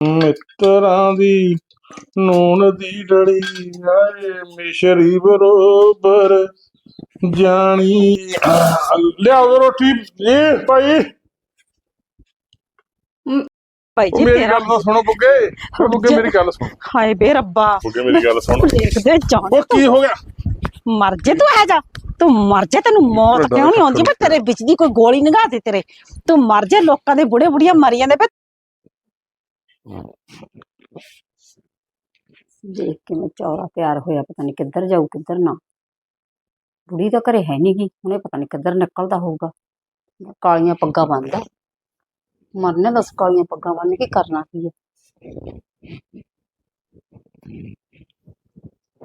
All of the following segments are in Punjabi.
ਮਿੱਤਰਾਂ ਦੀ ਨੂਨ ਦੀ ਡੜੀ ਆਏ ਮਿਸ਼ਰੀ ਬਰੋਬਰ ਜਾਣੀ। ਲਿਆਓ ਰੋਟੀ। ਇਹ ਭਾਈ ਭਾਈ ਜੀ ਮੇਰੀ ਤੇਰਾ ਗੱਲ ਤਾਂ ਸੁਣੋ ਬੁੱਗੇ। ਬੁੱਗੇ ਮੇਰੀ ਗੱਲ ਸੁਣ। ਹਾਏ ਬੇ ਰੱਬਾ। ਬੁੱਗੇ ਮੇਰੀ ਗੱਲ ਸੁਣ। ਦੇਖਦੇ ਜਾਣ। ਉਹ ਕੀ ਹੋ ਗਿਆ? ਮਰ ਜੇ ਤੂੰ ਹੈ ਜਾ ਤੂੰ ਮਰ ਜੇ ਤੈਨੂੰ ਮੌਤ ਕਿਉਂ ਨਹੀਂ ਆਉਂਦੀ? ਮੈਂ ਤੇਰੇ ਵਿੱਚ ਦੀ ਕੋਈ ਗੋਲੀ ਨਿਗਾਹ ਦੇ ਤੇਰੇ। ਤੂੰ ਮਰ ਜੇ ਲੋਕਾਂ ਦੇ ਬੁੜੇ ਬੁੜੀਆਂ ਮਰੀ ਜਾਂਦੇ ਪਏ। ਦੇਖ ਕੇ ਮੈਂ ਚੌਰਾ ਤਿਆਰ ਹੋਇਆ ਪਤਾ ਨਹੀਂ ਕਿੱਧਰ ਜਾਊ ਕਿੱਧਰ ਨਾ। ਬੁੜੀ ਤਾਂ ਘਰੇ ਹੈ ਨਹੀਂ ਗੀ ਉਹਨੇ ਪਤਾ ਨਹੀਂ ਕਿੱਧਰ ਨਿਕਲਦਾ ਹੋਊਗਾ। ਕਾਲੀਆਂ ਪੱਗਾਂ ਬੰਨਦਾ। ਮਰਨੇ ਦੱਸ ਕਾਲੀਆਂ ਪੱਗਾਂ ਬੰਨ ਕੇ ਕਰਨਾ ਕੀ ਹੈ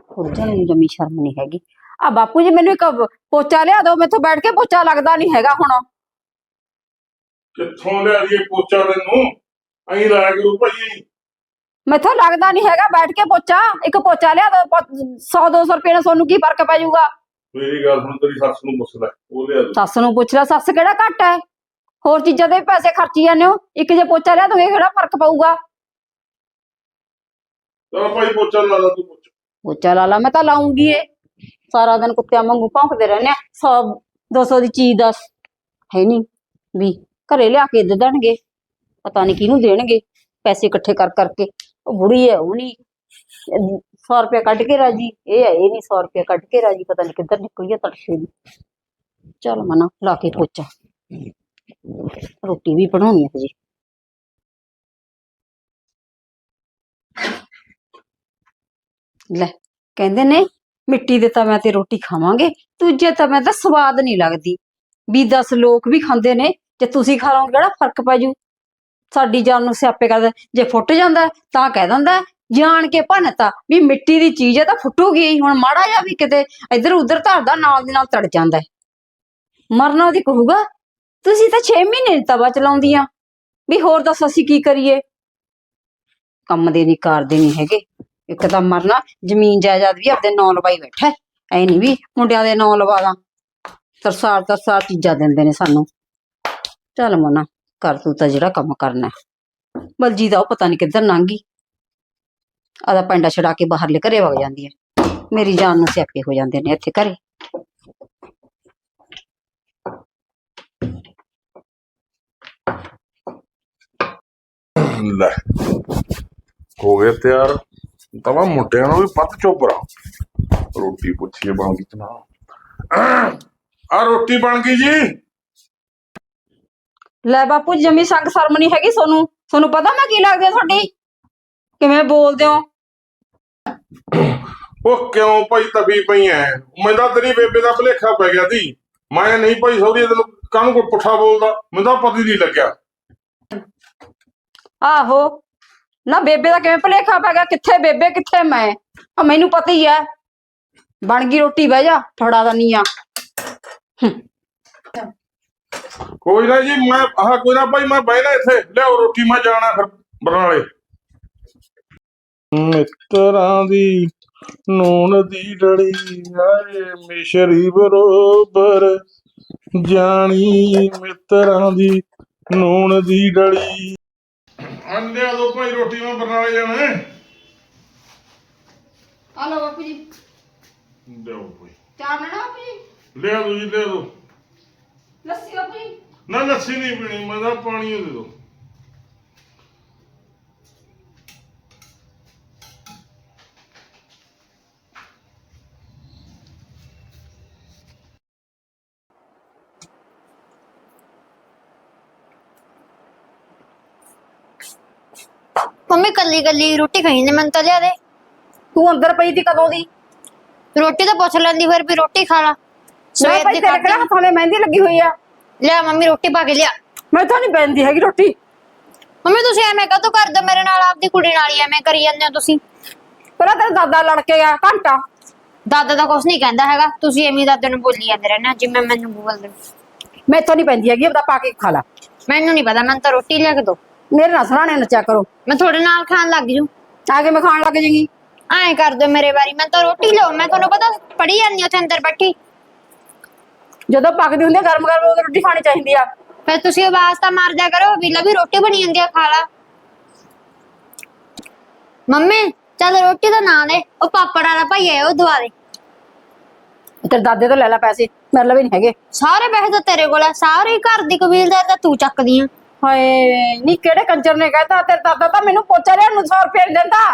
ਖੁਰਜਣ ਨੂੰ ਜਮੀ ਸ਼ਰਮ ਨਹੀਂ ਹੈਗੀ। ਆ ਬਾਪੂ ਜੀ ਮੈਨੂੰ ਇੱਕ ਪੋਚਾ ਲਿਆ ਦਿਓ ਮੈਥੋਂ ਬੈਠ ਕੇ ਪੋਚਾ ਲੱਗਦਾ ਨਹੀਂ ਹੈਗਾ ਹੁਣ। ਕਿੱਥੋਂ ਲਿਆ ਇਹ ਪੋਚਾ ਤੈਨੂੰ? ਅਹੀਂ ਲਾਇਆ ਕਰੂ ਭਾਈ। ਮੈਥੋਂ ਲੱਗਦਾ ਨਹੀਂ ਹੈਗਾ ਬੈਠ ਕੇ ਪੋਚਾ ਇੱਕ ਪੋਚਾ ਲਿਆ ਦਿਓ 100 200 ਰੁਪਏ ਨਾਲ ਤੁਹਾਨੂੰ ਕੀ ਫ਼ਰਕ ਪੈ ਜਾਊਗਾ ਮੇਰੀ ਗੱਲ ਸੁਣ ਤੇਰੀ ਸੱਸ ਨੂੰ ਪੁੱਛ ਲੈ ਉਹ ਲਿਆ ਦੂ। ਸੱਸ ਨੂੰ ਪੁੱਛ ਲੈ ਸੱਸ ਕਿਹੜਾ ਘੱਟ ਹੈ? ਹੋਰ ਚੀਜ਼ਾਂ ਦੇ ਪੈਸੇ ਖਰਚੀ ਜਾਂਦੇ ਹੋ ਇੱਕ ਜੇ ਪੋਚਾ ਲਿਆ ਦੋਗੇ ਕਿਹੜਾ ਫ਼ਰਕ ਪਊਗਾ? ਚਲ ਭਾਈ ਪੋਚਾ ਲਾ ਲਾ ਤੂੰ ਪੋਚਾ ਪੋਚਾ ਲਾ ਲਾ ਮੈਂ ਤਾਂ ਲਾਉਂਗੀ ਏ ਸਾਰਾ ਦਿਨ ਕੁੱਤਿਆਂ ਵਾਂਗੂ ਭੌਂਕਦੇ ਰਹਿੰਦੇ ਆ। 100 200 ਦੀ ਚੀਜ਼ ਦਾ ਹੈ ਨਹੀਂ ਵੀ ਘਰੇ ਲਿਆ ਕੇ ਦੇ ਦੇਣਗੇ। ਪਤਾ ਨਹੀਂ ਕਿਹਨੂੰ ਦੇਣਗੇ, ਪੈਸੇ ਇਕੱਠੇ ਕਰ, ਕਰਕੇ। ਉਹ ਬੁੜੀ ਹੈ, ਉਹ ਨਹੀਂ 100 ਰੁਪਏ ਕੱਢ ਕੇ ਰਾਜੀ। ਇਹ ਹੈ, ਇਹ ਨਹੀਂ 100 ਰੁਪਏ ਕੱਢ ਕੇ ਰਾਜੀ, ਪਤਾ ਨਹੀਂ ਕਿੱਧਰ ਨਿਕਲੀ ਆ ਤੜਕੇ ਦੀ। ਚਲ ਮਨਾ, ਲਾ ਕੇ ਪੋਚਾ। ਰੋਟੀ ਵੀ ਬਣਾਉਣੀ ਹੈ ਜੀ ਲੈ, ਕਹਿੰਦੇ ਨੇ, ਮਿੱਟੀ ਦੇ ਤਵਿਆਂ ਤੇ ਰੋਟੀ ਖਾਵਾਂਗੇ, ਦੂਜੇ ਤਵਿਆਂ ਦਾ ਸਵਾਦ ਨਹੀਂ ਲੱਗਦੀ। ਵੀ 10 ਲੋਕ ਵੀ ਖਾਂਦੇ ਨੇ, ਜੇ ਤੁਸੀਂ ਖਾ ਲਓਗੇ, ਕਿਹੜਾ ਫ਼ਰਕ ਪੈ ਜੂ? ਸਾਡੀ ਜਾਨ ਨੂੰ ਸਿਆਪੇ ਕਰਦਾ ਜੇ ਫੁੱਟ ਜਾਂਦਾ ਹੈ, ਤਾਂ ਕਹਿ ਦਿੰਦਾ ਹੈ, ਜਾਣ ਕੇ ਭੰਨਤਾ ਵੀ ਮਿੱਟੀ ਦੀ ਚੀਜ਼ ਹੈ ਤਾਂ ਫੁੱਟੂਗੀ। ਹੀ। ਹੁਣ ਮਾੜਾ ਜਿਹਾ ਵੀ ਕਿਤੇ ਇੱਧਰ ਉੱਧਰ ਧਰਦਾ ਨਾਲ ਦੀ ਨਾਲ ਤੜ ਜਾਂਦਾ ਹੈ। ਮਰਨਾ ਉਹਦੀ ਕਹੂਗਾ ਤੁਸੀਂ ਤਾਂ 6 ਮਹੀਨੇ ਨੀ ਤਵਾ ਚਲਾਉਂਦੀਆਂ। ਵੀ ਹੋਰ ਦੱਸ ਅਸੀਂ ਕੀ ਕਰੀਏ? ਕੰਮ ਦੇ ਨਹੀਂ ਕਰਦੇ ਨਹੀਂ ਹੈਗੇ। ਇੱਕ ਤਾਂ ਮਰਨਾ ਜ਼ਮੀਨ ਜਾਇਦਾਦ ਵੀ ਆਪਦੇ ਨਾਂ ਲਵਾਈ ਬੈਠਾ ਹੈ। ਐ ਨਹੀਂ ਵੀ ਮੁੰਡਿਆਂ ਦੇ ਨਾਂ ਲਵਾ ਦਾਂ। ਤਰਸਾਰ ਤਰਸਾਰ ਚੀਜ਼ਾਂ ਦਿੰਦੇ ਨੇ ਸਾਨੂੰ। ਚੱਲ ਮੋਨਾ। ਕਰ ਤੂੰ ਤਾਂ ਜਿਹੜਾ ਕੰਮ ਕਰਨਾ ਹੈ। ਬਲਜੀ ਦਾ ਉਹ ਪਤਾ ਨਹੀਂ ਕਿੱਧਰ ਲੰਘ ਗਈ। ਆਦਾ ਪੈਂਡਾ ਛਡਾ ਕੇ ਬਾਹਰਲੇ ਘਰੇ ਵਗ ਜਾਂਦੀ ਹੈ। ਮੇਰੀ ਜਾਨ ਨੂੰ ਸਿਆਪੇ ਹੋ ਜਾਂਦੇ ਨੇ ਇੱਥੇ ਘਰੇ। ਲੈ, ਹੋ ਗਏ ਤਿਆਰ। ਤਵਾ ਮੁੰਡਿਆਂ ਨੂੰ ਵੀ ਪੱਤ ਚੋਪਰਾ ਰੋਟੀ ਪੁੱਛੀਏ ਬਣ ਗਈ ਤਨਾ ਆ ਰੋਟੀ ਬਣ ਗਈ ਜੀ। ਲੈ ਬਾਪੂ ਜਮੀ ਸੰਗ ਸ਼ਰਮ ਨਹੀਂ ਹੈਗੀ ਸੋਨੂੰ। ਤੁਹਾਨੂੰ ਪਤਾ ਮੈਂ ਕੀ ਲੱਗਦੀ ਆ ਤੁਹਾਡੀ? ਕਿਵੇਂ ਬੋਲਦੇ ਹੋ? ਉਹ ਕਿਉਂ ਭਾਈ ਤਬੀ ਪਈ ਐ? ਮੈਨੂੰ ਤਾਂ ਤੇਰੀ ਬੇਬੇ ਦਾ ਭਲੇਖਾ ਪੈ ਗਿਆ ਸੀ। ਮੈਂ ਨਹੀਂ ਭਾਈ ਸੌਰੀ ਤੈਨੂੰ ਕਾਹਨੂੰ ਕੋਈ ਪੁੱਠਾ ਬੋਲਦਾ? ਮੈਨੂੰ ਤਾਂ ਪਤਾ ਹੀ ਨਹੀਂ ਲੱਗਿਆ। ਆਹੋ। ਨਾ ਬੇਬੇ ਦਾ ਕਿਵੇਂ ਭਲੇਖਾ ਪੈ ਗਿਆ? ਕਿੱਥੇ ਬੇਬੇ ਕਿੱਥੇ ਮੈਂ? ਆ ਮੈਨੂੰ ਪਤਾ ਹੀ ਐ। ਬਣ ਗਈ ਰੋਟੀ ਬਹਿ ਜਾ। ਫੜਾ ਦਨੀ ਆ। ਕੋਈ ਨਾ ਜੀ ਮੈਂ ਆਹ ਕੋਈ ਨਾ ਭਾਈ ਮੈਂ ਬਹਿਣਾ ਇੱਥੇ। ਲਿਆਓ ਰੋਟੀ ਮੈਂ ਜਾਣਾ ਫਿਰ ਬਰਨਾਲੇ। ਮਿੱਤਰਾਂ ਦੀ ਨੂਨ ਦੀ ਡੜੀ ਆਏ ਮਿਸ਼ਰੀ ਬਰੋਬਰ। ਜਾਣੀ ਮਿੱਤਰਾਂ ਦੀ ਨੂਨ ਦੀ ਡੜੀ ਅੰਦੇ ਦੋ ਭਾਈ ਰੋਟੀ ਮੈਂ ਬਰਨਾਲੇ ਜਾਣਾ ਹੈ। ਆ ਲਓ ਬਾਪੂ ਜੀ। ਲਿਆਓ ਭਾਈ। ਚਾਹ ਲੈਣਾ ਬਾਪੂ ਜੀ। ਲਿਆ ਦੋ ਜੀ ਲਿਆ ਦੋ ਲੱਸੀ ਨਾ ਲੱਸੀ ਨਹੀਂ ਪੀਣੀ ਮੈਂ ਤਾਂ ਪਾਣੀ ਓ ਦੇ ਦੋ। ਮੰਮੀ ਕੱਲੀ ਕੱਲੀ ਰੋਟੀ ਖਾਈ ਨੇ ਮੈਨੂੰ ਤਾਂ ਲਿਆ ਦੇ। ਤੂੰ ਅੰਦਰ ਪਈ ਤੀ ਕਦੋਂ ਦੀ? ਰੋਟੀ ਤਾਂ ਪੁੱਛ ਲੈਂਦੀ ਫਿਰ ਵੀ ਰੋਟੀ ਖਾ ਲਾ। ਮੈਂ ਸਵੇਰ ਭਾਈ ਦੀ ਤੇਰੇ ਕਿਹੜਾ ਖਾਧੀ ਹੱਥਾਂ 'ਤੇ ਮਹਿੰਦੀ ਲੱਗੀ ਹੋਈ ਆ। ਲਿਆ ਮੰਮੀ ਰੋਟੀ ਪਾ ਕੇ ਲਿਆ। ਮੈਂ ਤਾਂ ਨਹੀਂ ਪੈਂਦੀ ਹੈਗੀ ਰੋਟੀ। ਮੰਮੀ ਤੁਸੀਂ ਐਵੇਂ ਕਾਹਤੋਂ ਕਰਦੇ ਹੋ? ਮੇਰੇ ਨਾਲ ਆਪਦੀ ਕੁੜੀ ਨਾਲ ਹੀ ਐਵੇਂ ਕਰੀ ਜਾਂਦੇ ਹੋ ਤੁਸੀਂ। ਪਹਿਲਾਂ ਤੇਰਾ ਦਾਦਾ ਲੜ ਕੇ ਗਿਆ ਘੰਟਾ। ਦਾਦਾ ਦਾ ਕੁਛ ਨਹੀਂ ਕਹਿੰਦਾ ਹੈਗਾ। ਤੁਸੀਂ ਐਵੇਂ ਦਾਦੇ ਨੂੰ ਬੋਲੀ ਜਾਂਦੇ ਰਹਿੰਦੇ ਹੋ, ਜਿਵੇਂ ਮੈਨੂੰ ਬੋਲਦੇ ਨਹੀਂ ਪੈਂਦੀ ਹੈਗੀ ਉਹਦਾ ਪਾ ਕੇ ਖਾ ਲਾ। ਮੈਨੂੰ ਨਹੀਂ ਪਤਾ ਮੈਨੂੰ ਤਾਂ ਰੋਟੀ ਲਿਆ ਕੇ ਦੋ। ਮੇਰੇ ਨਾਲ ਸਰਾਣੇ ਨਚਿਆ ਕਰੋ। ਮੈਂ ਤੁਹਾਡੇ ਨਾਲ ਖਾਣ ਲੱਗ ਜੂ। ਆ ਕੇ ਮੈਂ ਖਾਣ ਲੱਗ ਜਾਗੀ। ਐਂ ਕਰ ਦਿਓ ਮੇਰੇ ਵਾਰੀ ਮੈਂ ਤਾਂ ਰੋਟੀ ਲਿਓ ਮੈਂ ਤੁਹਾਨੂੰ ਪਤਾ ਪੜੀ ਜਾਂਦੀ ਉੱਥੇ ਅੰਦਰ ਬੈਠੀ। ਜਦੋਂ ਪੱਕਦੀ ਹੁੰਦੀ ਆ ਗਰਮ ਗਰਮ ਉਦੋਂ ਰੋਟੀ ਖਾਣੀ ਚਾਹੀਦੀ ਆ। ਫਿਰ ਤੁਸੀਂ ਆਵਾਜ਼ ਤਾਂ ਮਾਰ ਦਿਆ ਕਰੋ ਵੀ ਲੈ ਵੀ ਰੋਟੀ ਬਣੀ ਜਾਂਦੀ ਆ ਖਾ ਲਾ ਮੰਮੀ ਚੱਲ ਰੋਟੀ ਤਾਂ ਨਾ ਦੇ ਉਹ ਪਾਪੜ ਵਾਲਾ ਭਾਈ ਹੈ ਉਹ ਦਵਾ ਦੇ। ਤੇਰੇ ਦਾਦੇ ਤੋਂ ਲੈ ਲੈ ਪੈਸੇ ਮੇਰੇ ਲਈ ਨਹੀਂ ਹੈਗੇ। ਸਾਰੇ ਪੈਸੇ ਤਾਂ ਤੇਰੇ ਕੋਲ ਆ ਸਾਰੇ ਘਰ ਦੀ ਕਬੀਲਦਾਰ ਤਾਂ ਤੂੰ ਚੱਕਦੀ ਆ। ਹਾਏ ਨੀ ਕਿਹੜੇ ਕੰਜਰ ਨੇ ਕਹਿਤਾ ਤੇਰੇ ਦਾਦਾ ਤਾਂ ਮੈਨੂੰ ਪੋਚਾ ਲਿਆ ਨੂੰ 100 ਰੁਪਏ ਦਿੰਦਾ।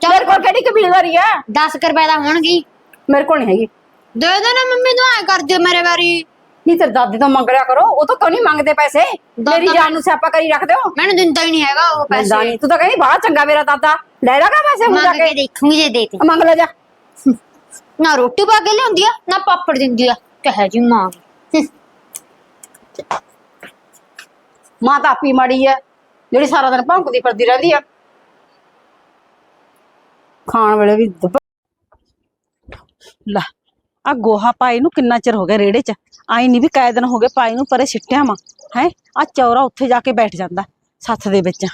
ਮੇਰੇ ਕੋਲ ਕਿਹੜੀ ਕਬੀਲਦਾਰੀ ਹੈ 10 ਰੁਪਏ ਦਾ ਹੋਣਗੀ ਮੇਰੇ ਕੋਲ ਨਹੀਂ ਹੈਗੀ। ਦੇ ਦੇ ਨਾ ਮੰਮੀ ਤੂੰ ਐ ਕਰ ਦਿਓ ਮੇਰੇ ਵਾਰੀ। ਨਹੀਂ ਤੇਰੇ ਦਾਦੀ ਤੋਂ ਮੰਗ ਲਿਆ ਕਰੋ ਉਹ ਤਾਂ ਕਿਉਂ ਨਹੀਂ ਮੰਗਦੇ ਪੈਸੇ? ਮੇਰੀ ਜਾਨ ਨੂੰ ਸਿਆਪਾ ਕਰੀ ਰੱਖ ਦਿਓ। ਮੈਨੂੰ ਦਿੰਦਾ ਹੀ ਨਹੀਂ ਹੈਗਾ ਉਹ ਪੈਸਾ। ਨਹੀਂ। ਤੂੰ ਤਾਂ ਕਹਿੰਦੀ ਬੜਾ ਚੰਗਾ ਮੇਰਾ ਦਾਦਾ। ਲੈ ਲਾਗਾ ਪੈਸੇ ਹੁਣ ਜਾ ਮੰਗ ਕੇ। ਕੇ ਦੇਖੂੰਗੀ ਜੇ ਦੇਤੇ ਮੰਗ ਲੈ ਜਾ। ਨਾ ਰੋਟੀ ਪਾ ਕੇ ਲਿਆਉਂਦੀ ਆ ਨਾ ਪਾਪੜ ਦਿੰਦੀ ਆ। ਕਹੇ ਜੀ ਮਾਂ। ਮਾਂ ਤਾਂ ਆਪੀ ਮਾੜੀ ਹੈ ਜਿਹੜੀ ਸਾਰਾ ਦਿਨ ਭੌਂਕਦੀ ਫਿਰਦੀ ਰਹਿੰਦੀ ਆ। ਖਾਣ ਵੇਲੇ ਵੀ ਲੈ। ਆ ਗੋਹਾ ਪਾਈ ਨੂੰ ਕਿੰਨਾ ਚਿਰ ਹੋ ਗਿਆ ਰੇੜੇ 'ਚ? ਆਈ ਨਹੀਂ ਵੀ ਕਾਇ ਦਿਨ ਹੋ ਗਏ ਪਾਈ ਨੂੰ ਪਰੇ ਸਿੱਟਿਆ ਵਾ, ਹੈ? ਆ ਚੌਰਾ ਉੱਥੇ ਜਾ ਕੇ ਬੈਠ ਜਾਂਦਾ, ਸੱਥ ਦੇ ਵਿੱਚ।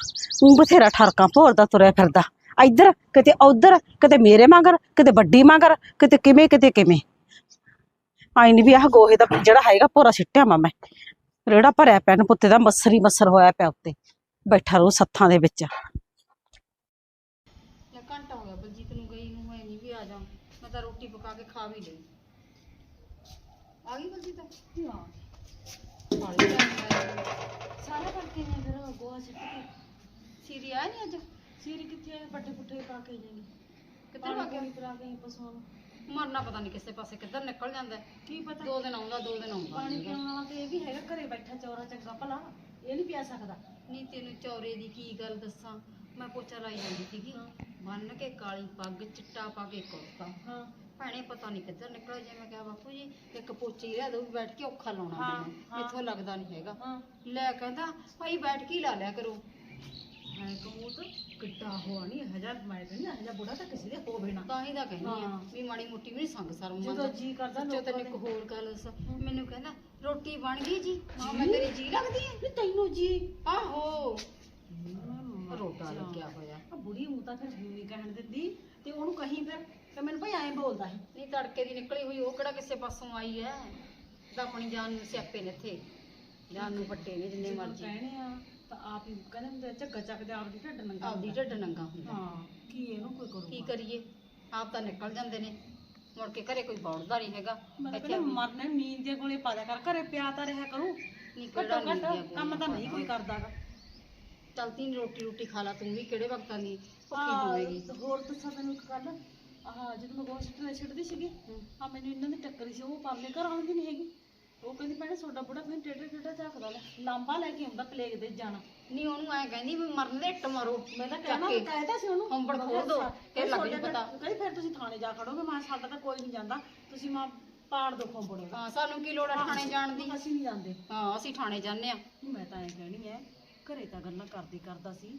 ਉਹ ਬਥੇਰਾ ਠਰਕਾਂ ਭੋਰਦਾ ਤੁਰਿਆ ਫਿਰਦਾ। ਇੱਧਰ, ਕਿਤੇ ਉੱਧਰ, ਕਿਤੇ ਮੇਰੇ ਮਗਰ, ਕਿਤੇ ਵੱਡੀ ਮਗਰ, ਕਿਤੇ ਕਿਵੇਂ ਕਿਤੇ ਕਿਵੇਂ। ਆਈ ਨਹੀਂ ਵੀ ਆਹ ਗੋਹੇ ਦਾ ਜਿਹੜਾ ਹੈਗਾ ਭੋਰਾ ਸਿੱਟਿਆ ਵਾ ਮੈਂ। ਰੇੜਾ ਭਰਿਆ ਪਿਆ ਪੁੱਤੇ ਦਾ ਮੱਸਰ ਹੀ ਮੱਸਰ ਹੋਇਆ ਪਿਆ ਉੱਤੇ। ਬੈਠਾ ਰਹੋ ਸੱਥਾਂ ਦੇ ਵਿੱਚ ਲੈ ਘੰਟਾ ਹੋ ਗਿਆ ਬਲਜੀਤ ਨੂੰ ਗਈ ਨੂੰ ਮੈਂ ਨਹੀਂ ਵੀ ਆ ਜਾ ਮੈਂ ਤਾਂ ਰੋਟੀ ਪਕਾ ਕੇ ਖਾ ਵੀ ਲਈ ਆ ਗਈ ਬਲਜੀਤ ਹਾਂ ਸਾਰਾ ਕਰਕੇ ਨੇ ਫਿਰ ਗੋਹਾ ਸਿੱਟ ਕੇ ਸੀਰੀ ਆ ਨਹੀਂ ਅੱਜ ਸੀਰੀ ਕਿੱਥੇ ਪੱਟੇ ਪੁੱਠੇ ਪਾ ਕੇ ਜਾਈਂ ਕਿੱਧਰ ਭੱਗ ਗਿਆ ਕਰਾ ਗਈ ਪਸ਼ੂਆਂ ਨੂੰ ਮਰਨਾ ਪਤਾ ਨਹੀਂ ਕਿਸੇ ਪਾਸੇ ਕਿੱਧਰ ਨਿਕਲ ਜਾਂਦਾ ਕੀ ਪਤਾ ਦੋ ਦਿਨ ਆਉਂਦਾ ਦੋ ਦਿਨ ਆਉਂਦਾ ਪਾਣੀ ਪੀਣ ਵਾਲਾ ਤੇ ਇਹ ਵੀ ਹੈਗਾ ਘਰੇ ਬੈਠਾ ਚੌਰਾ ਚੰਗਾ ਭਲਾ ਇਹ ਨਹੀਂ ਪਿਆ ਸਕਦਾ ਨੀ ਤੈਨੂੰ ਚੌਰੇ ਦੀ ਕੀ ਗੱਲ ਦੱਸਾਂ ਮੈਂ ਪੋਚਾ ਲਾਈ ਜਾਂਦੀ ਸੀਗੀ ਬੰਨ ਕੇ ਕਾਲੀ ਪੱਗ ਚਿੱਟਾ ਪਾ ਕੇ ਕੁੜਤਾ ਹਾਂ। ਭੈਣੇ ਪਤਾ ਨਹੀਂ ਕਿੱਧਰ ਨਿਕਲਿਆ ਜੇ ਮੈਂ ਕਿਹਾ ਬਾਪੂ ਜੀ ਇੱਕ ਪੋਚੀ ਲਿਆ ਦੋ ਬੈਠ ਕੇ ਔਖਾ ਲਾਉਣਾ ਹਾਂ, ਮੈਨੂੰ ਹਾਂ। ਇੱਥੋਂ ਲੱਗਦਾ ਨਹੀਂ ਹੈਗਾ। ਹਾਂ। ਲੈ ਕਹਿੰਦਾ ਭਾਈ ਬੈਠ ਕੇ ਹੀ ਲਾ ਲਿਆ ਕਰੋ। ਮੈਂ ਕਹੂੰ ਤਾਂ ਕਿੱਡਾ ਹੋਆ ਨਹੀਂ ਹਜ਼ਾਰ ਮੈਂ ਕਹਿੰਦੀ ਹਜ਼ਾਰ ਬੁੜਾ ਤਾਂ ਕਿਸੇ ਦੇ ਹੋਵੇ ਨਾ। ਤਾਂ ਹੀ ਤਾਂ ਕਹਿੰਦੀ ਆ ਹਾਂ। ਵੀ ਮਾੜੀ ਮੋਟੀ ਵੀ ਨੀ ਸੰਗ ਸਰਮ ਜਦੋਂ ਮੰਨਦਾ ਜੀ ਕਰਦਾ ਸੱਚੋ ਤੈਨੂੰ ਇੱਕ ਹੋਰ ਗੱਲ ਦੱਸਾਂ। ਮੈਨੂੰ ਕਹਿੰਦਾ ਰੋਟੀ ਬਣ ਗਈ ਜੀ? ਮਾਂ ਮੈਂ ਤੇਰੀ ਜੀ ਲੱਗਦੀ ਹੈ। ਨੇ ਤੈਨੂੰ ਜੀ। ਆਹੋ। ਰੋਟਾ ਲੱਗਿਆ ਹੋਇਆ। ਆ ਬੁੜੀ ਨੂੰ ਤਾਂ ਫਿਰ ਨਹੀਂ ਕਹਿਣ ਦਿੰਦੀ ਤੇ ਉਹਨੂੰ ਕਹੀਂ ਫਿਰ ਕਿ ਮੈਨੂੰ ਭਾਈ ਐਂ ਬੋਲਦਾ ਸੀ। ਨਹੀਂ ਤੜਕੇ ਦੀ ਨਿਕਲੀ ਹੋਈ ਉਹ ਕਿਹੜਾ ਕਿਸੇ ਪਾਸੋਂ ਆਈ ਹੈ ਤਾਂ ਆਪਣੀ ਜਾਨ ਨੂੰ ਸਿਆਪੇ ਨੇ ਇੱਥੇ। ਜਾਨ ਨੂੰ ਪੱਟੇ ਨੇ ਜਿੰਨੇ ਮਰਜ਼ੀ। ਕਹਿਣੇ ਆ ਤਾਂ ਆਪ ਹੀ ਕਹਿੰਦੇ ਹੁੰਦੇ ਆ, ਝੱਗਾ ਚੱਕਦੇ ਆਪਦੀ ਢੱਡ ਨੰਗਾ ਆਪਦੀ। ਢਿੱਡ ਨੰਗਾ ਹੁੰਦਾ। ਹਾਂ ਕੀ ਇਹਨੂੰ ਕੋਈ ਕਰੂਗਾ? ਕੀ ਕਰੀਏ? ਆਪ ਤਾਂ ਨਿਕਲ ਜਾਂਦੇ ਨੇ। ਮੁੜ ਕੇ ਘਰੇ ਕੋਈ ਬੌੜਦਾ ਨਹੀਂ ਹੈਗਾ। ਮੈਂ ਤਾਂ ਇੱਥੇ ਕਹਿੰਦਾ ਮਰਨੇ ਨੀਂਦ ਦੇ ਕੋਲੇ ਪਾ ਦਿਆ ਕਰ ਘਰੇ ਪਿਆ ਤਾਂ ਰਿਹਾ ਕਰੂ। ਨਹੀਂ ਕਿਹੜਾ ਘੱਟ ਨਹੀਂ ਕੰਮ ਤਾਂ ਨਹੀਂ ਕੋਈ ਕਰਦਾਗਾ। ਚਲਤੀ ਨੀ ਰੋਟੀ ਰੋਟੀ ਖਾ ਲਾ ਤੂੰ ਵੀ ਕਿਹੜੇ ਵਕਤਾਂ ਦੀ ਭੁੱਖੀ ਹੋਵੇਗੀ ਹੋਰ ਦੱਸਾਂ ਤੈਨੂੰ ਇੱਕ ਗੱਲ? ਆਹ ਜਦੋਂ ਮੈਂ ਗੋਸ਼ ਛੱਡਣੇ ਛੱਡਦੀ ਸੀਗੀ ਆ ਮੈਨੂੰ ਇਹਨਾਂ ਦੀ ਟੱਕਰੀ ਸੀ ਉਹ ਪਾਲੇ ਘਰ ਆਉਂਦੀ ਨਹੀਂ ਹੈਗੀ। ਉਹ ਕਹਿੰਦੀ ਭੈਣੇ ਤੁਹਾਡਾ ਬੁੜਾ ਤੁਸੀਂ ਟੇਢੇ ਟੇਢਾ ਝਾਕਦਾ ਲੈ ਲਾਂਬਾ ਲੈ ਕੇ ਆਉਂਦਾ ਪਲੇਗ ਦੇ ਜਾਣਾ। ਨਹੀਂ ਉਹਨੂੰ ਐ ਕਹਿੰਦੀ ਵੀ ਮਰਨ ਦੇ ਇੱਟ ਮਾਰੋ ਮੈਂ ਤਾਂ ਕਹਿਣਾ ਕੇ। ਕਹਿਤਾ ਸੀ ਉਹਨੂੰ। ਹੰਬੜ ਖੋਲ ਕਿਹਾ ਫਿਰ ਲੱਗ ਜੂ ਪਤਾ। ਕਹਿੰਦੀ ਫਿਰ ਤੁਸੀਂ ਥਾਣੇ ਜਾ ਖੜੋਗੇ ਮੈਂ ਸਾਡਾ ਤਾਂ ਕੋਈ ਨਹੀਂ ਜਾਂਦਾ। ਤੁਸੀਂ ਮਾਂ ਪਾੜ ਦੋ ਖੰਬੜ ਹਾਂ ਸਾਨੂੰ ਕੀ ਲੋੜ ਹੈ ਥਾਣੇ ਜਾਣ ਦੀ? ਅਸੀਂ ਨਹੀਂ ਜਾਂਦੇ। ਹਾਂ ਅਸੀਂ ਥਾਣੇ ਜਾਂਦੇ ਆ। ਮੈਂ ਤਾਂ ਐਂ ਕਹਿਣੀ ਐ ਘਰੇ ਤਾਂ ਗੱਲਾਂ ਕਰਦੀ ਕਰਦਾ ਸੀ।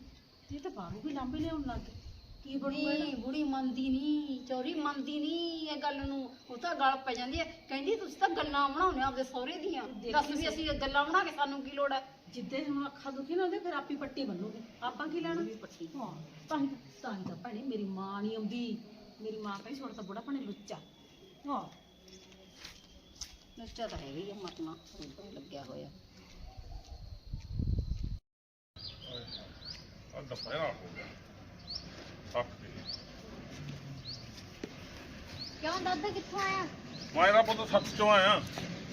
ਤੇ ਤਾਂ ਬਾਹਰੋਂ ਵੀ ਲਾਂਬੇ ਲਿਆਉਣ ਲੱਗ ਗਏ। ਕੀ ਬਣੂਗਾ ਇਹਦਾ? ਨਹੀਂ ਬੁੜੀ ਮੰਨਦੀ ਨਹੀਂ ਚੋਰੀ ਮੰਨਦੀ ਨਹੀਂ ਇਹ ਗੱਲ ਨੂੰ। ਉਹ ਤਾਂ ਗਲ ਪੈ ਜਾਂਦੀ ਹੈ। ਕਹਿੰਦੀ ਤੁਸੀਂ ਤਾਂ ਗੱਲਾਂ ਬਣਾਉਣੇ ਆਪਦੇ ਸਹੁਰੇ ਦੀਆਂ। ਦੱਸ ਵੀ ਅਸੀਂ ਗੱਲਾਂ ਬਣਾ ਕੇ ਸਾਨੂੰ ਕੀ ਲੋੜ ਹੈ? ਜਿੱਦੇ ਹੁਣ ਅੱਖਾਂ ਦੁਖੀ ਨਾ ਉਹਦੇ ਫਿਰ ਆਪੀ ਪੱਟੀ ਬੰਨੂਗੀ ਆਪਾਂ ਕੀ ਲੈਣਾ? ਵੀ ਪੱਟੀ। ਹਾਂ ਤਾਂ ਹੀ ਤਾਂ ਹੀ ਤਾਂ ਭੈਣੇ ਮੇਰੀ ਮਾਂ ਨਹੀਂ ਆਉਂਦੀ। ਮੇਰੀ ਮਾਂ ਕਹਿੰਦੀ ਛੋੜ ਤਾਂ ਬੁੜਾ ਭਣੇ ਲੁੱਚਾ। ਹਾਂ। ਨਸ਼ਾ ਤਾਂ ਹੈਗਾ ਹੀ ਆ ਮਰਨਾ ਲੱਗਿਆ ਹੋਇਆ। ਆ ਦੁਪਹਿਰਾ ਹੋ ਗਿਆ। ਕਿਉਂ ਦਾਦਾ ਕਿੱਥੋਂ ਆਇਆ? ਮੈਂ ਇਹਦਾ ਪੁੱਤ ਸੱਤ ਚੋਂ ਆਇਆ।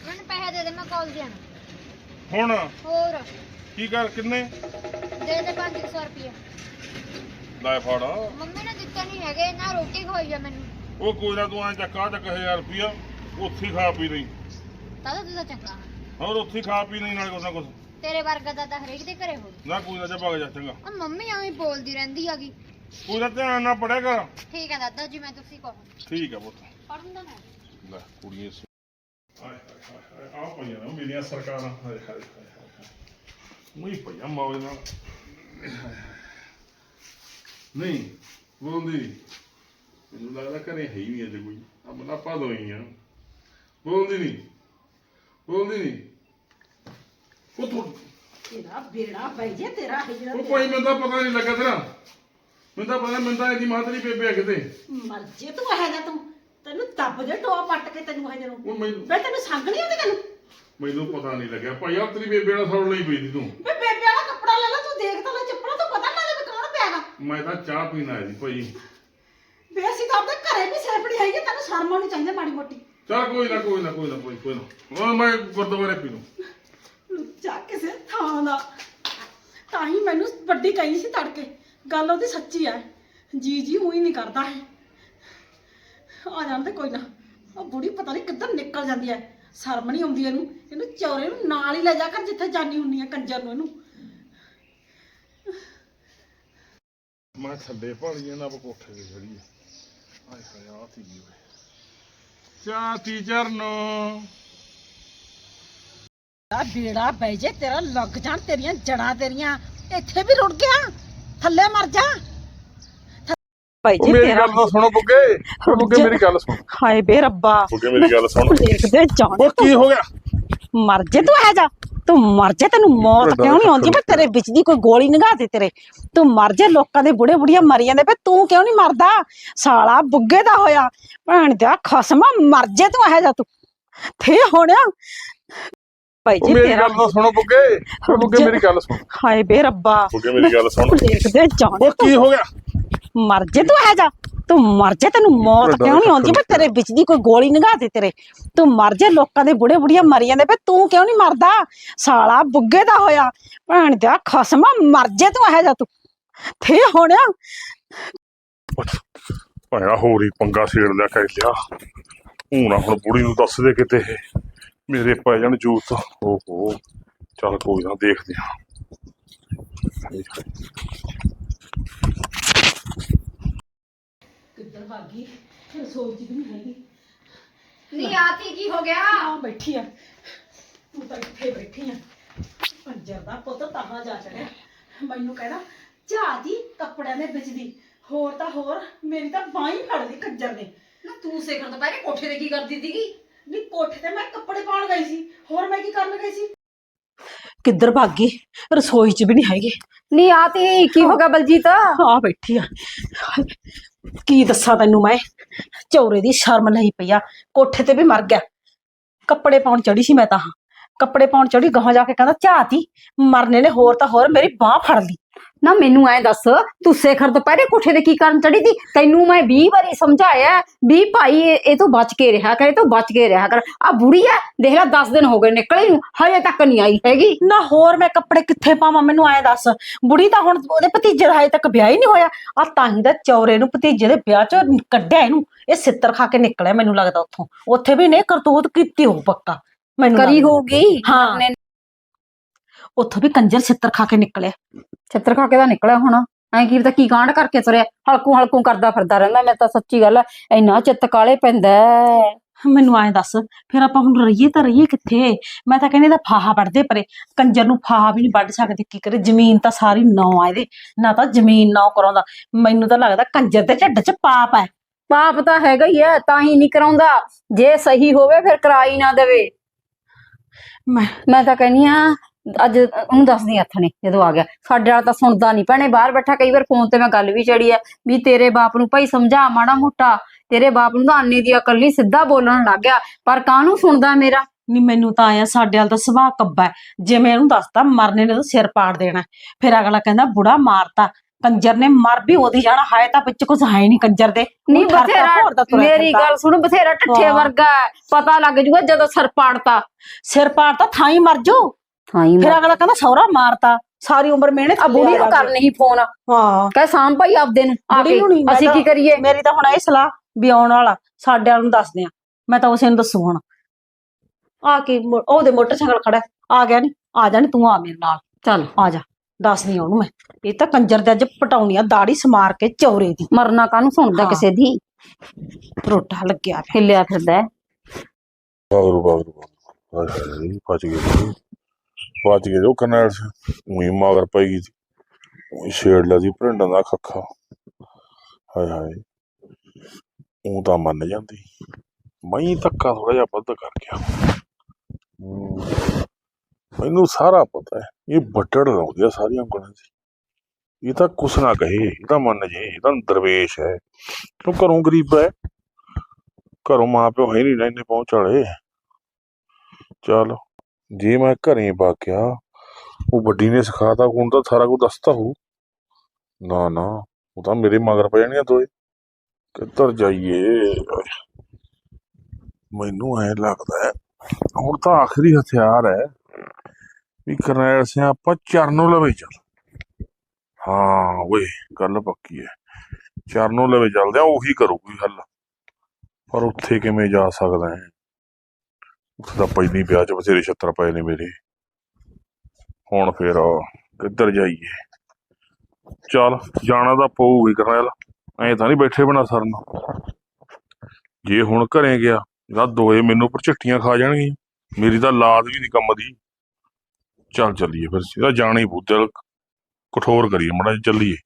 ਮੈਨੂੰ ਪੈਸੇ ਦੇ ਦੇ ਮੈਂ ਕਾਲ ਜਾਣਾ। ਹੁਣ? ਹੋਰ। ਕੀ ਕਰ ਕਿੰਨੇ? ਦੇ ਦੇ 500 ਰੁਪਏ ਲੈ ਫੜ। ਮੰਮੀ ਨੇ ਦਿੱਤੇ ਨਹੀਂ ਹੈਗੇ ਨਾ ਰੋਟੀ ਖਵਾਈ ਆ ਮੈਨੂੰ। ਉਹ ਕੋਈ ਨਾ ਤੂੰ ਐ ਚੱਕਾ ਚੱਕ 1000 ਰੁਪਿਆ ਉੱਥੇ ਹੀ ਖਾ ਪੀ ਲਈ। ਦਾਦਾ ਤੂੰ ਤਾਂ ਚੰਗਾ ਹੋਰ ਉੱਥੇ ਹੀ ਖਾ ਪੀ ਲਈ ਨਾਲੇ ਕੁਛ ਨਾ ਕੁਛ। ਤੇਰੇ ਵਰਗਾ ਦਾਦਾ ਹਰੇਕ ਦੇ ਘਰੇ ਹੋਊ ਨਾ ਕੋਈ ਨਾ ਜਾ ਭਗ ਜਾ ਚੰਗਾ। ਆ ਮੰਮੀ ਐਵੇਂ ਬੋਲਦੀ ਰਹਿੰਦੀ ਹੈਗੀ। ਨਾ ਧਿਆਨ ਨਾਲ ਪੜਿਆ ਕਰ ਠੀਕ ਹੈ ਦਾਦਾ ਜੀ ਮੈਂ ਤੁਸੀਂ ਕਹੋ। ਠੀਕ ਆ ਪੁੱਤ। ਪੜਨ ਦਾ ਨਾ ਲੈ ਕੁੜੀਏ ਸ- ਹਾਏ ਹਾਏ ਹਾਏ ਆ ਪਈਆਂ ਨਾ ਮੇਰੀਆਂ ਸਰਕਾਰਾਂ। ਹਾਏ ਹਾਏ ਹਾਏ ਹਾਏ। ਪਈਆਂ ਮੌਜ ਨਾਲ। ਨਹੀਂ ਬੋਲਦੀ। ਮੈਨੂੰ ਲੱਗਦਾ ਘਰੇ ਹੈ ਹੀ ਨਹੀਂ ਅਜੇ ਕੋਈ। ਆ ਬਣਾ ਪਾ ਦੋ ਹੀ ਆ। ਬੋਲਦੀ ਨਹੀਂ ਬੋਲਦੀ ਨਹੀਂ। ਉਹ ਤੂੰ ਤੇਰਾ ਬੇੜਾ ਪੈ ਜੇ ਤੇਰਾ ਹੈ ਜਿਹੜਾ ਉਹ ਕੋਈ ਮੈਨੂੰ ਤਾਂ ਪਤਾ ਨਹੀਂ ਲੱਗਾ ਤੇਰਾ। ਮੈਨੂੰ ਤਾਂ ਪਤਾ ਮੈਨੂੰ ਤਾਂ ਇਹਦੀ ਮਾਂ ਤੇਰੀ ਬੇਬੇ ਆ ਕਿਤੇ। ਮਰ ਜੇ ਤੂੰ ਹੈ ਨਾ ਤੂੰ ਤੈਨੂੰ ਦੱਬ ਜੇ ਟੋਆ ਪੱਟ ਕੇ ਤੈਨੂੰ ਹੈ ਜਦੋਂ ਉਹ ਮੈਨੂੰ ਬੇ ਤੈਨੂੰ ਸੰਗ ਨਹੀਂ ਆਉਂਦੀ ਤੈਨੂੰ? ਮੈਨੂੰ ਪਤਾ ਨਹੀਂ ਲੱਗਿਆ। ਭਾਈ ਆ ਤੇਰੀ ਬੇਬੇ ਨਾਲ ਸੌਣ ਲਈ ਪਈ ਸੀ ਤੂੰ। ਬੇ ਬੇਬੇ ਵਾਲਾ ਕੱਪੜਾ ਲੈ ਲੈ ਤੂੰ ਦੇਖ ਤਾਂ ਲੈ ਚੱਪੜਾ ਤੂੰ ਪਤਾ ਨਾ ਲੱਗੇ ਕੌਣ ਪਿਆ ਆ ਮੈਂ ਤਾਂ ਚਾਹ ਪੀਣ ਆਇਆ ਸੀ ਭਾਈ। ਵੇ ਅਸੀਂ ਤਾਂ ਆਪਣੇ ਘਰੇ ਵੀ ਸੇਫੜੀ ਹੈਗੀ ਤੈਨੂੰ ਸ਼ਰਮ ਆਉਣੀ ਚਾਹੀਦੀ ਮਾੜੀ ਮੋਟੀ। ਚਲ ਕੋਈ ਨਾ ਕੋਈ ਨਾ ਕੋਈ ਨਾ ਕੋਈ ਕੋਈ ਨਾ। ਉਹ ਮੈਂ ਗੁਰਦੁਆਰੇ ਪੀ ਲੂੰ ਲੁੱਚਾ ਕਿਸੇ ਥਾਂ ਦਾ। ਤਾਂ ਹੀ ਮੈਨੂੰ ਵੱਡੀ ਕਹੀ ਸੀ ਤੜਕੇ। ਗੱਲ ਉਹਦੀ ਸੱਚੀ ਹੈ ਜੀ ਜੀ ਉਹੀ ਨਹੀਂ ਕਰਦਾ ਹੈ ਆ ਜਾਂਦੇ ਕੋਈ ਨਾ। ਉਹ ਬੁੜੀ ਪਤਾ ਨਹੀਂ ਕਿੱਧਰ ਨਿਕਲ ਜਾਂਦੀ ਹੈ ਸ਼ਰਮ ਨਹੀਂ ਆਉਂਦੀ ਇਹਨੂੰ। ਇਹਨੂੰ ਚੌਰੇ ਨੂੰ ਨਾਲ ਹੀ ਲੈ ਜਾ ਕਰ ਜਿੱਥੇ ਜਾਨੀ ਹੁੰਨੀ ਹੈ ਕੰਜਰ ਨੂੰ ਇਹਨੂੰ। ਮੈਂ ਥੱਲੇ ਭਾਲੀਆਂ ਨਾ ਕੋਠੇ ਤੇ ਚੜੀ ਆਏ ਹਾਏ ਆ ਤੀ ਓਏ। ਚਾਹ ਤੀ ਚਰਨੋ। ਆ ਬੇੜਾ ਬੈ ਜੇ ਤੇਰਾ ਲੱਗ ਜਾਣ ਤੇਰੀਆਂ ਜੜਾਂ ਤੇਰੀਆਂ। ਇੱਥੇ ਵੀ ਰੁੜ ਗਿਆ। ਥੱਲੇ ਮਰ ਜਾ। ਭਾਈ ਉਹ ਮੇਰੀ ਗੱਲ ਤਾਂ ਸੁਣੋ ਬੁੱਗੇ। ਉਹ ਬੁੱਗੇ ਮੇਰੀ ਗੱਲ ਸੁਣ। ਹਾਏ ਬੇ ਰੱਬਾ। ਬੁੱਗੇ ਮੇਰੀ ਗੱਲ ਸੁਣ। ਦੇਖਦੇ ਜਾਣੇ। ਉਹ ਕੀ ਹੋ ਗਿਆ? ਮਰ ਜੇ ਤੂੰ ਹੈ ਜਾ ਤੂੰ ਮਰ ਜੇ ਤੈਨੂੰ ਮੌਤ ਵੱਡਾ ਕਿਉਂ ਨਹੀਂ ਆਉਂਦੀ? ਮੈਂ ਤੇਰੇ ਵਿੱਚ ਦੀ ਕੋਈ ਗੋਲੀ ਨਿਗਾਹ ਦੇ ਤੇਰੇ। ਤੂੰ ਮਰ ਜੇ ਲੋਕਾਂ ਦੇ ਬੁੜੇ ਬੁੜੀਆਂ ਮਰੀ ਜਾਂਦੇ ਪਏ। ਤੂੰ ਕਿਉਂ ਨਹੀਂ ਮਰਦਾ? ਸਾਲਾ ਬੁੱਗੇ ਦਾ ਹੋਇਆ। ਭੈਣ ਦਾ ਖਸਮਾ ਮਰ ਜੇ ਤੂੰ ਹੈ ਜਾ ਤੂੰ। ਥੇ ਹੋਣਿਆ ਭਾਈ ਜੀ ਮੇਰੀ ਗੱਲ ਤਾਂ ਸੁਣੋ ਬੁੱਗੇ। ਬੁੱਗੇ ਮੇਰੀ ਗੱਲ ਸੁਣ। ਹਾਏ ਬੇ ਰੱਬਾ। ਬੁੱਗੇ ਮੇਰੀ ਗੱਲ ਸੁਣ। ਦੇਖਦੇ ਜਾਣੇ। ਉਹ ਕੀ ਹੋ ਗਿਆ? ਮਰ ਜੇ ਤੂੰ ਹੈ ਜਾ ਤੂੰ ਮਰ ਜੇ ਤੈਨੂੰ ਮੌਤ ਕਿਉਂ ਨਹੀਂ ਆਉਂਦੀ? ਮੈਂ ਤੇਰੇ ਵਿੱਚ ਦੀ ਕੋਈ ਗੋਲੀ ਨਿਗਾਹ ਦੇ ਤੇਰੇ। ਤੂੰ ਮਰ ਜੇ ਲੋਕਾਂ ਦੇ ਬੁੜੇ ਬੁੜੀਆਂ ਮਰੀ ਜਾਂਦੇ ਪਏ। ਤੂੰ ਕਿਉਂ ਨਹੀਂ ਮਰਦਾ? ਸਾਲਾ ਬੁੱਗੇ ਦਾ ਹੋਇਆ। ਭੈਣ ਦਾ ਖਸਮਾ ਮਰ ਜੇ ਤੂੰ ਹੈ ਜਾ ਤੂੰ। ਥੇ ਹੋਣਿਆ ਭਾਇਆ ਹੋਰ ਹੀ ਪੰਗਾ ਛੇੜ ਲਿਆ ਕਹਿ ਲਿਆ। ਹੁਣ ਆ ਹੁਣ ਬੁੜੀ ਨੂੰ ਦੱਸ ਦੇ ਕਿਤੇ ਇਹ। ਮੇਰੇ ਪੈ ਜਾਣ ਜੂਤ ਓਹੋ। ਚੱਲ ਕੋਈ ਨਾ ਦੇਖਦੇ ਹਾਂ। ਕਿੱਧਰ ਭਾਗੀ ਰਸੋਈ ਚ ਵੀ ਨਹੀਂ ਹੈਗੀ। ਨਹੀਂ ਆਤੀ ਕੀ ਹੋ ਗਿਆ? ਆ ਬੈਠੀ ਆ। ਤੂੰ ਤਾਂ ਇੱਥੇ ਬੈਠੀ ਆ। ਪੰਜਰ ਦਾ ਪੁੱਤ ਤਾਹਾਂ ਜਾ ਚੜਿਆ। ਮੈਨੂੰ ਕਹਿੰਦਾ ਝਾਜੀ ਕੱਪੜਿਆਂ ਦੇ ਵਿੱਚ ਦੀ। ਹੋਰ ਤਾਂ ਹੋਰ ਮੇਰੀ ਤਾਂ ਬਾਂਹ ਹੀ ਫੜ ਲਈ ਕੰਜਰ ਨੇ। ਨਾ ਤੂੰ ਸਿਖਰ ਤੋਂ ਪਹਿਲੇ ਕੋਠੇ ਤੇ ਕੀ ਕਰਦੀ ਸੀਗੀ? ਨੀ ਕੋਠੇ ਤੇ ਮੈਂ ਕੱਪੜੇ ਪਾਉਣ ਗਈ ਸੀ। ਹੋਰ ਮੈਂ ਕੀ ਕਰਨ ਗਈ ਸੀ? ਕਿੱਧਰ ਭਾਗੀ ਰਸੋਈ 'ਚ ਵੀ ਨਹੀਂ ਹੈਗੇ। ਨਹੀਂ ਆ ਤੇ ਕੀ ਹੋ ਗਿਆ ਬਲਜੀਤ? ਆ ਬੈਠੀ ਆ। ਕੀ ਦੱਸਾਂ ਤੈਨੂੰ ਮੈਂ? ਚੌਰੇ ਦੀ ਸ਼ਰਮ ਲਈ ਪਈ ਆ। ਕੋਠੇ ਤੇ ਵੀ ਮਰ ਗਿਆ। ਕੱਪੜੇ ਪਾਉਣ ਚੜੀ ਸੀ ਮੈਂ ਤਾਂ। ਕੱਪੜੇ ਪਾਉਣ ਚੜੀ ਗਾਹਾਂ ਜਾ ਕੇ ਕਹਿੰਦਾ ਝਾਤੀ ਮਰਨੇ ਨੇ ਹੋਰ ਤਾਂ ਹੋਰ ਮੇਰੀ ਬਾਹ ਫੜ ਲਈ। ਨਾ ਮੈਨੂੰ ਐ ਦੱਸ ਤੂੰ ਸਿਖਰ ਤੋਂ ਪਹਿਲੇ ਕੋਠੇ ਤੇ ਕੀ ਕਰਨ ਚੜੀ ਸੀ? ਤੈਨੂੰ ਮੈਂ 20 ਵਾਰੀ ਸਮਝਾਇਆ ਵੀ ਭਾਈ ਇਹ ਇਹ ਤੋਂ ਬਚ ਕੇ ਰਿਹਾ ਕਰ ਇਹ ਤੋਂ ਬਚ ਕੇ ਰਿਹਾ ਕਰ। ਆ ਬੁੜੀ ਐ ਦੇਖ ਲੈ 10 ਦਿਨ ਹੋ ਗਏ ਨਿਕਲੇ ਨੂੰ ਹਜੇ ਤੱਕ ਨਹੀਂ ਆਈ ਹੈਗੀ। ਨਾ ਹੋਰ ਮੈਂ ਕੱਪੜੇ ਕਿੱਥੇ ਪਾਵਾਂ ਮੈਨੂੰ ਐਂ ਦੱਸ। ਬੁੜੀ ਤਾਂ ਹੁਣ ਉਹਦੇ ਭਤੀਜੇ ਦਾ ਹਜੇ ਤੱਕ ਵਿਆਹ ਹੀ ਨਹੀਂ ਹੋਇਆ। ਆ ਤਾਂ ਹੀ ਦਾ ਚੌਰੇ ਨੂੰ ਭਤੀਜੇ ਦੇ ਵਿਆਹ ਚੋਂ ਕੱਢਿਆ ਇਹਨੂੰ। ਇਹ ਸਿੱਤਰ ਖਾ ਕੇ ਨਿਕਲਿਆ ਮੈਨੂੰ ਲੱਗਦਾ ਉੱਥੋਂ। ਉੱਥੇ ਵੀ ਨੇ ਕਰਤੂਤ ਕੀਤੀ ਹੋ ਪੱਕਾ। ਮੈਨੂੰ ਕਰੀ ਲੱਗਦਾ। ਹੋਊਗੀ? ਹਾਂ। ਉੱਥੋਂ ਵੀ ਕੰਜਰ ਸਿੱਤਰ ਖਾ ਕੇ ਨਿਕਲਿਆ। ਛੱਤਰ ਖਾ ਕੇ ਤਾਂ ਨਿਕਲਿਆ ਹੁਣ। ਐ ਕੀ ਪਤਾ ਕੀ ਕਾਂਡ ਕਰਕੇ ਤੁਰਿਆ। ਹਲਕੂ ਹਲਕੂ ਕਰਦਾ ਫਿਰਦਾ ਰਹਿੰਦਾ ਮੈਂ ਤਾਂ ਸੱਚੀ ਗੱਲ ਐ ਇੰਨਾ ਚਿੱਤ ਕਾਲੇ ਪੈਂਦਾ ਹੈ। ਮੈਨੂੰ ਐਂ ਦੱਸ ਫਿਰ ਆਪਾਂ ਹੁਣ ਰਹੀਏ ਤਾਂ ਰਹੀਏ ਕਿੱਥੇ? ਮੈਂ ਤਾਂ ਕਹਿੰਦੀ ਦਾ ਫਾਹਾ ਵੱਢਦੇ ਪਰੇ। ਕੰਜਰ ਨੂੰ ਫਾਹਾ ਵੀ ਨਹੀਂ ਵੱਢ ਸਕਦੇ ਕੀ ਕਰੇ? ਜ਼ਮੀਨ ਤਾਂ ਸਾਰੀ ਨੌ ਆ ਇਹਦੇ। ਨਾ ਤਾਂ ਜ਼ਮੀਨ ਨੌ ਕਰਾਉਂਦਾ। ਮੈਨੂੰ ਤਾਂ ਲੱਗਦਾ ਕੰਜਰ ਦੇ ਢਿੱਡ 'ਚ ਪਾਪ ਹੈ ਪਾਪ ਤਾਂ ਹੈਗਾ ਹੀ ਐ ਤਾਂ ਹੀ ਨਹੀਂ ਕਰਾਉਂਦਾ। ਜੇ ਸਹੀ ਹੋਵੇ ਫਿਰ ਕਰਾਈ ਨਾ ਦੇਵੇ। ਮੈਂ ਤਾਂ ਕਹਿੰਨੀ ਆ ਅੱਜ ਉਹਨੂੰ ਦੱਸਦੀ ਹੱਥ ਨੇ ਜਦੋਂ ਆ ਗਿਆ ਸਾਡੇ ਵਾਲਾ ਤਾਂ ਸੁਣਦਾ ਨਹੀਂ ਭੈਣੇ ਬਾਹਰ ਬੈਠਾ ਕਈ ਵਾਰ ਫੋਨ ਤੇ ਮੈਂ ਗੱਲ ਵੀ ਚੜੀ ਆ ਵੀ ਤੇਰੇ ਬਾਪ ਨੂੰ ਭਾਈ ਸਮਝਾ ਮਾੜਾ ਮੋਟਾ ਤੇਰੇ ਬਾਪ ਨੂੰ ਤਾਂ ਆਨੇ ਦੀ ਅਕਲ ਨਹੀਂ ਸਿੱਧਾ ਬੋਲਣ ਲੱਗ ਗਿਆ ਪਰ ਕਾਹਨੂੰ ਸੁਣਦਾ ਮੇਰਾ ਨਹੀਂ ਮੈਨੂੰ ਤਾਂ ਆਇਆ ਸਾਡੇ ਵਾਲ ਦਾ ਸੁਭਾਅ ਕੱਬਾ। ਜੇ ਮੈਂ ਇਹਨੂੰ ਦੱਸਤਾ ਮਰਨੇ ਨੇ ਤਾਂ ਸਿਰ ਪਾੜ ਦੇਣਾ। ਫਿਰ ਅਗਲਾ ਕਹਿੰਦਾ ਬੁੜਾ ਮਾਰਤਾ ਕੰਜਰ ਨੇ ਮਰ ਵੀ ਉਹਦੀ ਜਾਣਾ ਹਾਏ ਤਾਂ ਵਿੱਚ ਕੁਝ ਹੈ ਨਹੀਂ ਕੰਜਰ ਦੇ। ਨਹੀਂ ਉਹ ਬਥੇਰਾ ਤੁਰਿਆ ਮੇਰੀ ਫਿਰਦਾ। ਗੱਲ ਸੁਣ ਬਥੇਰਾ ਠੱਠੇ ਹਾਂ। ਵਰਗਾ ਹੈ। ਪਤਾ ਲੱਗ ਜੂਗਾ ਜਦੋਂ ਸਰ ਪਾੜਤਾ। ਸਿਰ ਪਾੜਤਾ ਥਾਂ ਹੀ ਮਰ ਜਾਊ। ਥਾਈ ਫਿਰ ਅਗਲਾ ਕਹਿੰਦਾ ਸਹੁਰਾ ਮਾਰਤਾ। ਸਾਰੀ ਉਮਰ ਮਿਹਨਤ ਆ ਬੁੜੀ ਨੂੰ ਕਰ ਨਹੀਂ ਫੋਨ। ਹਾਂ। ਕਹੇ ਸਾਂਭ ਭਾਈ ਆਪਦੇ ਨੂੰ ਆ ਬੁੜੀ ਕੇ ਨੂੰ ਨਹੀਂ, ਮੈਂ ਅਸੀਂ ਤਾਂ- ਕੀ ਕਰੀਏ? ਮੇਰੀ ਤਾਂ ਹੁਣ ਇਹ ਸਲਾਹ ਵੀ ਆਉਣ ਵਾਲਾ ਸਾਡੇ ਵਾਲ ਨੂੰ ਦੱਸਦੇ ਆ। ਮੈਂ ਤਾਂ ਉਸੇ ਨੂੰ ਦੱਸੂ ਹੁਣ। ਆ ਕੇ ਮੋ- ਉਹਦੇ ਮੋਟਰਸਾਈਕਲ ਖੜਾ ਹੈ। ਆ ਗਿਆ ਨਹੀਂ ਆ ਜਾ ਨੀ ਤੂੰ ਆ ਮੇਰੇ ਨਾਲ। ਚੱਲ ਆ ਜਾ। ਦੱਸਦੀ ਆ ਉਹਨੂੰ ਮੈਂ। ਇਹ ਤਾਂ ਕੰਜਰ ਦੇ ਅੱਜ ਪਟਾਉਣੀ ਆ ਦਾੜੀ ਸਮਾਰ ਕੇ ਚੌਰੇ ਦੀ। ਮਰਨਾ ਕਾਹਨੂੰ ਸੁਣਦਾ ਹਾਂ। ਕਿਸੇ ਦੀ? ਰੋਟਾ ਲੱਗਿਆ ਪਿਆ। ਹਿੱਲਿਆ ਫਿਰਦਾ ਹੈ। ਬਾਗਰੂ ਬਾਗਰੂ ਹਾਏ ਹਾਏ ਬਚ ਗਏ ਜੀ ਬਚ ਗਏ ਜੋ ਕਨਾਲ ਸੇ। ਉਹੀ ਮਗਰ ਪਈ ਗਈ ਸੀ। ਉਹੀ ਛੇੜ ਲਿਆ ਸੀ ਭਰਿੰਡਾਂ ਦਾ ਖੱਖਾ। ਹਾਏ ਹਾਏ। ਉਹ ਤਾਂ ਮੰਨ ਜਾਂਦੀ। ਮੈਂ ਧੱਕਾ ਥੋੜਾ ਜਿਹਾ ਵੱਧ ਕਰ ਗਿਆ। ਹਮ, ਮੈਨੂੰ ਸਾਰਾ ਪਤਾ ਹੈ। ਇਹ ਬੱਟੜ ਲਾਉਂਦੀ ਆ ਸਾਰੀਆਂ ਉਂਗਲਾਂ ਦੀ ਇਹ ਤਾਂ ਕੁਛ ਨਾ ਕਹੇ, ਇਹ ਤਾਂ ਮੰਨ ਜੇ, ਇਹ ਤਾਂ ਦਰਵੇਸ਼ ਹੈ। ਤੂੰ ਘਰੋਂ ਗਰੀਬ ਹੈ। ਘਰੋਂ ਮਾਂ ਪਿਓ ਹੈ ਨਹੀਂ ਨਾ ਪਹੁੰਚ ਵਾਲੇ। ਚੱਲ, ਜੇ ਮੈਂ ਘਰੇ ਬਾਕਿਆ ਉਹ ਵੱਡੀ ਨੇ ਸਿਖਾਤਾ, ਹੁਣ ਤਾਂ ਸਾਰਾ ਕੁਝ ਦੱਸਤਾ ਹੋ ਨਾ ਨਾ, ਉਹ ਤਾਂ ਮੇਰੇ ਮਗਰ ਪੈ ਜਾਣੀਆਂ ਦੋਏ। ਕਿੱਧਰ ਜਾਈਏ? ਮੈਨੂੰ ਐ ਲੱਗਦਾ ਹੁਣ ਤਾਂ ਆਖਰੀ ਹਥਿਆਰ ਹੈ। ਵੀ ਕਰਨੈਲ ਸਿੰਘ ਆਪਾਂ ਚਰਨੋਂ ਲਵੇ ਚੱਲ। ਹਾਂ ਓਏ, ਗੱਲ ਪੱਕੀ ਹੈ ਚਰਨੋਂ ਲਵੇ ਚੱਲਦੇ ਆ, ਉਹੀ ਕਰੂਗੀ ਹੱਲ। ਪਰ ਉੱਥੇ ਕਿਵੇਂ ਜਾ ਸਕਦਾ ਹੈ ਉੱਥੇ ਤਾਂ ਪਹਿਲੀ ਵਿਆਹ ਚ ਬਥੇਰੇ ਛੱਤਰ ਪਏ ਨੇ ਮੇਰੇ। ਹੁਣ ਫੇਰ ਕਿੱਧਰ ਜਾਈਏ? ਚੱਲ, ਜਾਣਾ ਤਾਂ ਪਊਗੀ ਕਰਨੈਲ। ਐ ਤਾਂ ਨਹੀਂ ਬੈਠੇ ਬਣਾ ਸਰਨਾ। ਜੇ ਹੁਣ ਘਰੇ ਗਿਆ, ਤਾਂ ਦੋਏ ਮੈਨੂੰ ਪਰ ਝੱਟੀਆਂ ਖਾ ਜਾਣਗੀਆਂ। ਮੇਰੀ ਤਾਂ ਲਾਦ ਵੀ ਨਹੀਂ ਕੰਮ ਦੀ ਚੱਲ ਚੱਲੀਏ ਫਿਰ ਇਹਦਾ ਜਾਣਾ ਹੀ ਪਊ ਦਿਲ ਕਠੋਰ ਕਰੀਏ ਮੜਾ ਚੱਲੀਏ।